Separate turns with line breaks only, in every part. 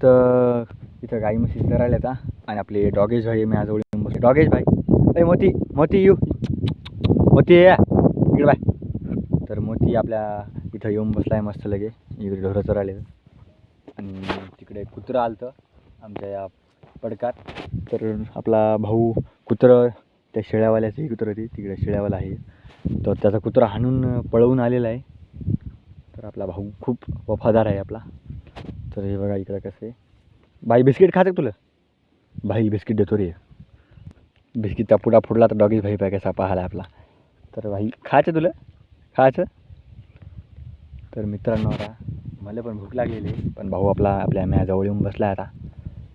मस्त इथं गाई म्हशी चरायला येतात आणि आपले डॉगेज भाई मी आज येऊन डॉगेज भाई. अरे मोती मोती येऊ. मोती ये. इकडे बाय. तर मोती आपल्या इथं येऊन बसला आहे मस्त लगे. इकडे ढोरं चरायला आणि तिकडे कुत्रं आलतं. आमच्या या पडकात. तर आपला भाऊ कुत्रं त्या शेळ्यावाल्याचंही कुत्रं ते तिकडे शेळ्यावाला आहे. तर त्याचा कुत्रा हाणून पळवून आलेला आहे. तर आपला भाऊ खूप वफादार आहे आपला. तर हे बघा इकडं कसं आहे. बाई बिस्किट खाते तुला? भाई बिस्किट देतो रे. बिस्किटचा पुडा फुडला तर डॉगीज भाई पाय कसा पाहाला आपला. तर भाई खायचं तुला? खायचं? तर मित्रांनो आता मला पण भूक लागलेली आहे पण भाऊ आपला आपल्या म्याजवळ येऊन बसला आहे आता.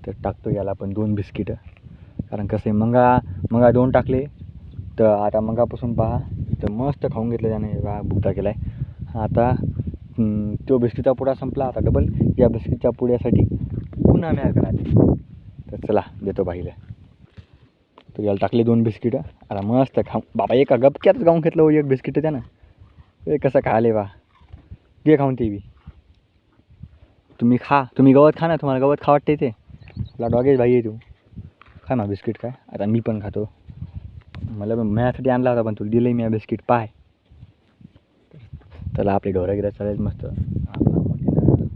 तर टाकतो याला पण दोन बिस्किटं. कारण कसं आहे मंगा मंगा दोन टाकले. तर आता मंगापासून पहा. तर मस्त खाऊन घेतलं त्याने. बा बुकता केला आहे. आता तो बिस्किटचा पुडा संपला आता डबल या बिस्किटच्या पुड्यासाठी पुन्हा म्याकडे आले तर चला देतो बाईला. तर याला टाकले दोन बिस्किटं. आता मस्त खाऊ बाबा एका गपक्यातच गाऊन घेतलं हो एक बिस्किट त्यानं. ए कसं खाले बा. घे खाऊन ते बी. तुम्ही खा. तुम्ही गवत खा ना. तुम्हाला गवत खा वाटते ते. तुला डॉगेज भाई आहे तू. खा ना बिस्किट काय. आता मी पण खातो. मला पण माझ्यासाठी आणला होता पण तुला दिलं मी बिस्किट. पाय. चला आपले ढोरं गिरं चालेल मस्त. आपला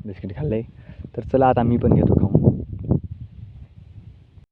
बिस्किट खाल्लं आहे तर चला आता मी पण घेतो खाऊन.